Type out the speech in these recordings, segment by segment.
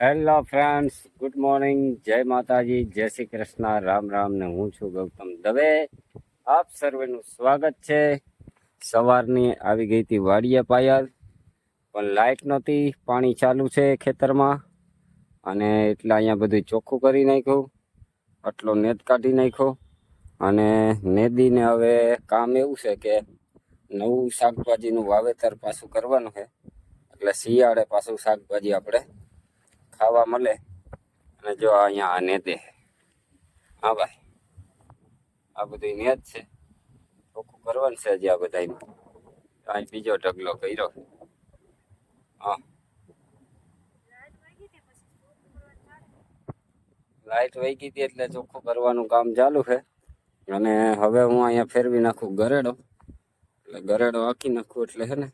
Hello friends good morning જય માતાજી. જય શ્રી કૃષ્ણ. રામ રામ ને હું છું ગૌતમ દવે. આપ સર્વેનું સ્વાગત છે. સવારની આવી ગઈ હતી વાડિયા પાયલ, પણ લાઇટ નહોતી. પાણી ચાલુ છે ખેતરમાં. અને એટલે અહીંયા બધું ચોખ્ખું કરી નાખ્યું. આટલો નેત કાઢી નાખ્યો. અને નેદીને હવે કામ એવું છે કે નવું શાકભાજીનું વાવેતર પાછું કરવાનું છે. એટલે શિયાળે પાછું શાકભાજી આપણે ખાવા મળે અને જો અહીંયા આ નેતે હા ભાઈ. આ બધું નેત છે. ચોખ્ખું કરવાનું છે હજી આ બધાનું અહીં બીજો ઢગલો કર્યો. હા. લાઈટ વહી ગઈ હતી એટલે ચોખ્ખું કરવાનું કામ ચાલુ છે. અને હવે હું અહીંયા ફેરવી નાખું ગરેડો. એટલે ગરેડો આખી નાખું એટલે છે ને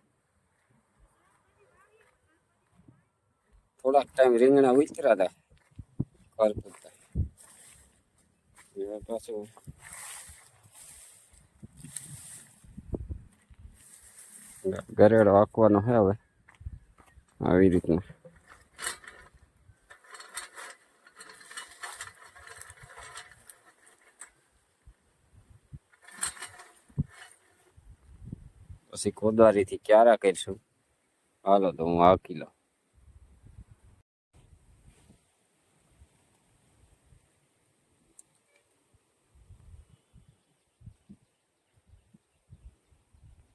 થોડાક ટાઈમ રીંગણા ઉતર્યા હતા ઘર પૂરતા પાછું ગરેડો આંકવાનો છે હવે. આવી રીતના. પછી કોદારીથી ક્યારે કરીશું? હાલો તો હું આંકી લઉં.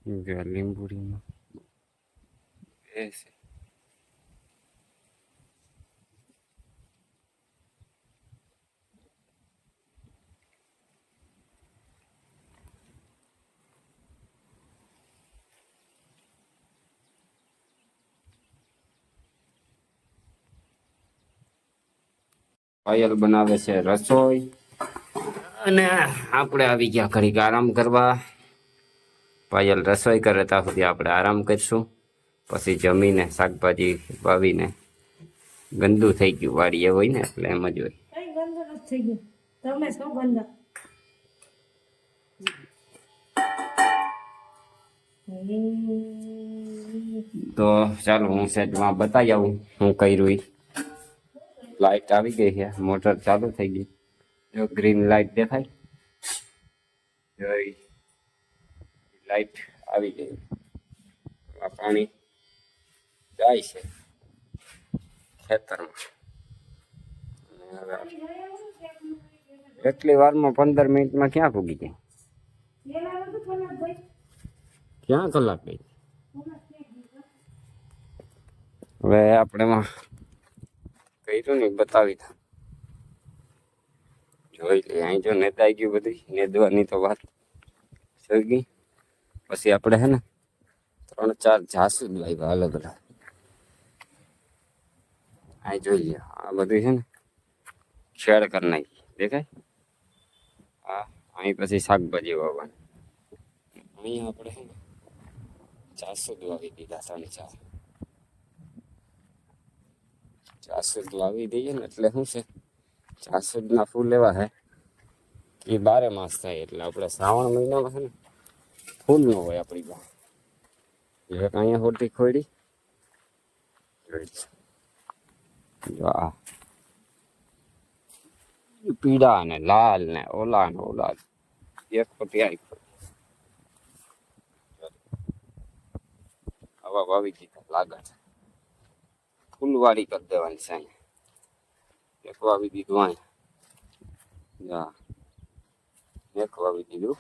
જો લીંબુડીમાં એ પાયલ બનાવે છે રસોઈ અને આપણે આવી ગયા ઘડીક આરામ કરવા પાયલ રસોઈ કરે ત્યાં સુધી આપણે આરામ કરીશું. પછી જમીને શાકભાજી વાવીને ગંદુ થઈ ગયું વાડીએ હોય ને એટલે એમ જ હોય. ગંદુ નથી થઈ ગયું. તમે શું ગંદા? તો ચાલો હું સેટમાં બતાવી આવું હું કર્યું લાઈટ આવી ગઈ છે મોટર ચાલુ થઈ ગઈ. જો ગ્રીન લાઈટ દેખાય. જો લાઈટ આવી ગઈ. આ પાણી જાય છે ખેતરમાં. એટલી વારમાં પંદર મિનિટમાં ક્યાં પૂગી ગઈ ક્યાં કલાક ગઈ? હવે આપણે કર્યું ને બતાવી દઉં. જોઈ લઈએ અહીં જો નેતાઈ ગયું બધી, નેદવાની તો વાત ગઈ પછી આપણે હે ને ત્રણ ચાર જાસૂદ લાવ્યા અલગ અલગ. અહીં જોઈ લે આ બધું છે ને ખેડ કરી નાખી. દેખાય? હા, અહીં પછી શાકભાજી વાવવાની. અહીંયા આપણે છે ને જાસૂદ વાવી દીધા ત્રણ ચાર. જાસૂદ લાવી દઈએ ને એટલે શું છે? જાસૂદના ફૂલ એવા હે. એ બારે માસ થાય એટલે આપણે શ્રાવણ મહિનામાં છે ને ફૂલ ન હોય આપણી પાસે. એક અહીંયા હોટી ખોડી આ. પીળા ને લાલ ને ઓલા ને ઓલા. એક પટી આવી હવા વાવી દીધા, લાગે છે. ફૂલવાળી કરી દેવાની છે અહીંયા. એક વાવી દીધું અહીંયા. એક વાવી દીધું.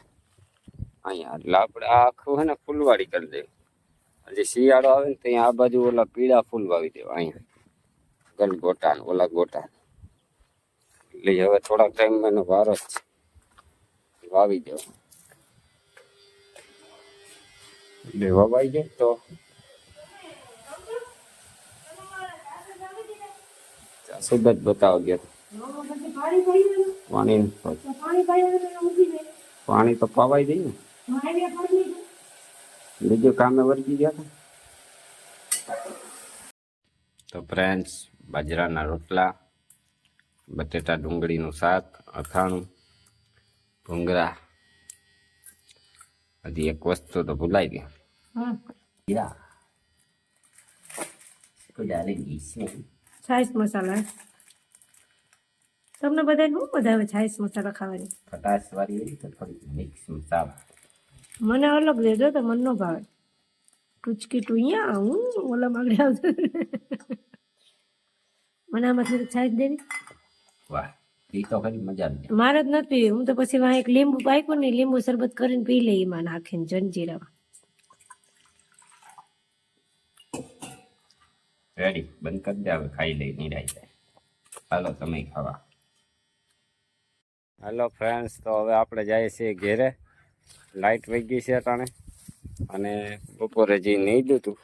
અહીંયા એટલે આપણે આ આખું હે ને ફૂલવાડી કરી દે. હજી શિયાળો આવે ને ત્યાં આ બાજુ ઓલા પીળા ફૂલ વાવી દેવા અહીંયા ગલ ગોટા ને ઓલા ગોટા એટલે હવે થોડાક ટાઈમ એનો વાર જ છે. વાવી દેવા એટલે વવાઈ જાય તો જાસૂદ જ બતાવો ગયો પછી પાણી પડી ગયું પાણી તો પાણી પડી ગયું. તો મૂકી દે પાણી તો પાવાઈ દઈ ને. મારે પડી ગયું બીજું કામે વર્ગી ગયા હતા? તો ફ્રેન્ડ્સ બાજરાના રોટલા બટેટા ડુંગળીનું શાક અથાણું ભૂંગળા હજી એક વસ્તુ તો ભૂલાઈ ગઈ. જીરા છાશ મસાલા. તમને બધાને બહુ બધા આવે છાશ મસાલા ખાવાની? ખટાશ વાળી તો થોડી મિક્સ મસાલા. મને અલગ દેજો તો મને ન ભાવે. ટૂચકી ટુયા હું ઓલા માંગડે આવતું મને આમાં થોડીક છાશ દેવી. વાહ એ તો ખરી મજા મારે જ નથી પીવી હું તો પછી વાં એક લીંબુ પાક્યું ને લીંબુ શરબત કરીને પી લઈ એમાં નાખીને જંજીરામાં. રેડી બંધ કરી દે હવે ખાઈ લઈ નિરાઈ જાય હાલો તમે ખાવા. હાલો ફ્રેન્ડ્સ તો હવે આપણે જઈએ છીએ ઘેરે. લાઇટ વહી ગઈ છે અટાણે. અને બપોરે જે નહીં દીધી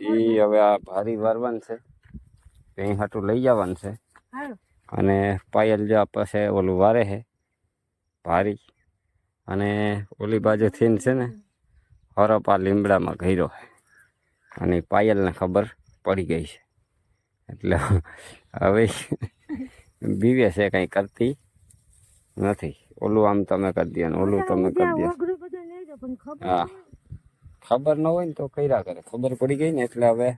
એ હવે આ ભારી વારવાનું છે. અહીં હાટું લઈ જવાનું છે. અને પાયલ જો પાસે ઓલું વારે છે ભારી. અને ઓલી બાજુથી છે ને હરપા લીમડામાં ઘેરો છે. અને પાયલને ખબર પડી ગઈ છે. એટલે હવે બીવે છે કંઈ કરતી નથી. ઓલું આમ તમે કરી દે ને ઓલું તમે કરી દો. હા. ખબર ન હોય ને તો કર્યા કરે. ખબર પડી ગઈ ને એટલે હવે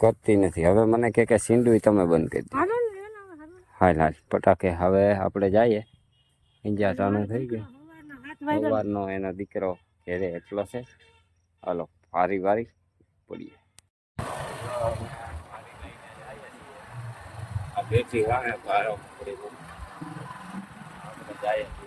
કરતી નથી. હવે મને કે કે સિંડુય તમે બંધ કરી દો. હાલો હાલો પટાકે હવે આપણે જઈએ. ઇન્જા ચાલુ થઈ ગયો. સવારના એનો દીકરો ઘેરે એટલો છે. હાલો વારી વારી પડીએ. બેઠી હા ભારો પડી ગયો.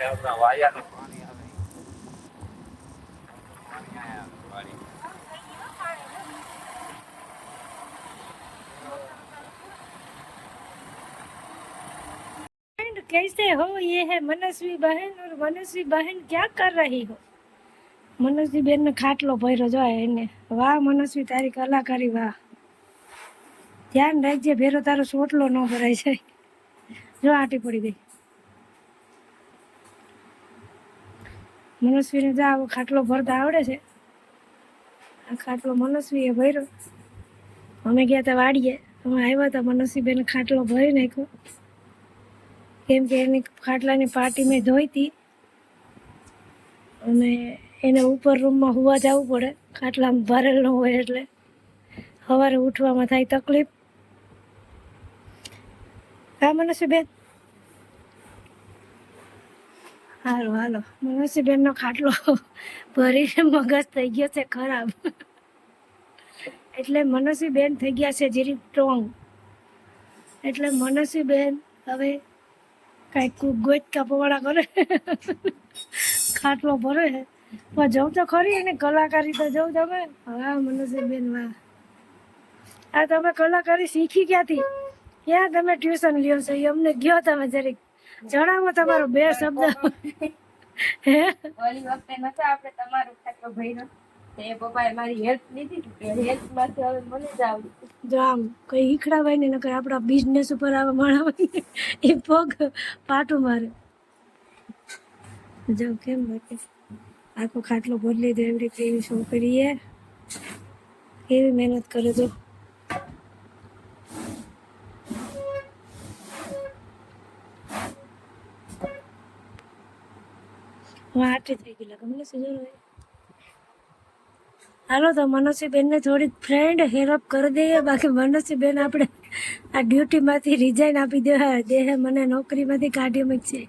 આપણે જઈએ છીએ. कैसे हो ये है मनस्वी बहन और मनस्वी बहन क्या कर रही हो મનસ્વી બેન ને ખાટલો ભર્યો જો એને વાહ મનસ્વી તારી કલાકારી વાહ ધ્યાન રાખજે ભેરો તારો સોટલો ન ભરાય છે જો આટી પડી ગઈ મનસ્વીને જા આવો ખાટલો ભરતા આવડે છે આ ખાટલો મનસ્વીએ ભર્યો અમે ગયા તા વાડીએ અમે આવ્યા હતા મનસ્વી બેન ખાટલો ભરી નાખ્યો કેમ કે એની ખાટલાની પાટી મેં ધોઈ હતી. અને એને ઉપર રૂમમાં હોવા જવું પડે. ખાટલામાં ભરેલ ન હોય એટલે. સવારે ઉઠવામાં થાય તકલીફ. હા મનસ્વીબેન હાલો હાલો. મનસ્વીબેનનો ખાટલો ભરીને મગજ થઈ ગયો છે ખરાબ. એટલે મનસ્વીબેન થઈ ગયા છે જીરી સ્ટ્રોંગ એટલે મનસ્વીબેન હવે કાંઈક ગોત કપવાળા કરે? ખાટલો ભરે. પણ જવું તો ખરી એને કલાકારી તો જવું તમે વાહ મનોજબેન વાહ. આ તમે કલાકારી શીખી ક્યાંથી? ક્યાં તમે ટ્યુશન લ્યો છો? એ અમને ગયો તમે જરીક. જણાવો તમારો બે શબ્દ. હે? ઓલી વખતે નતો આપણે તમારું ખાટલો ભર્યો. તે પપ્પાએ મારી હેલ્પ લીધી હેલ્પમાંથી હવે મને જ જો આમ કઈ ઈખડાવાય ને નકર આપણા બિઝનેસ ઉપર આવા માણા એ પગ પાટું મારે. જો કેમ બાકી? આખો ખાટલો બદલી દે એવી રીતે એવી છોકરી કેવી મહેનત કરે તો? હું આઠ થઈ ગયેલા ગમે જરૂર હોય હાલો, તો મનોજબેનને થોડીક ફ્રેન્ડ હેલ્પ કરી દઈએ. બાકી મનોજબેન આપણે આ ડ્યુટીમાંથી રિઝાઇન આપી દે દેહે મને નોકરીમાંથી કાઢી મૂકશે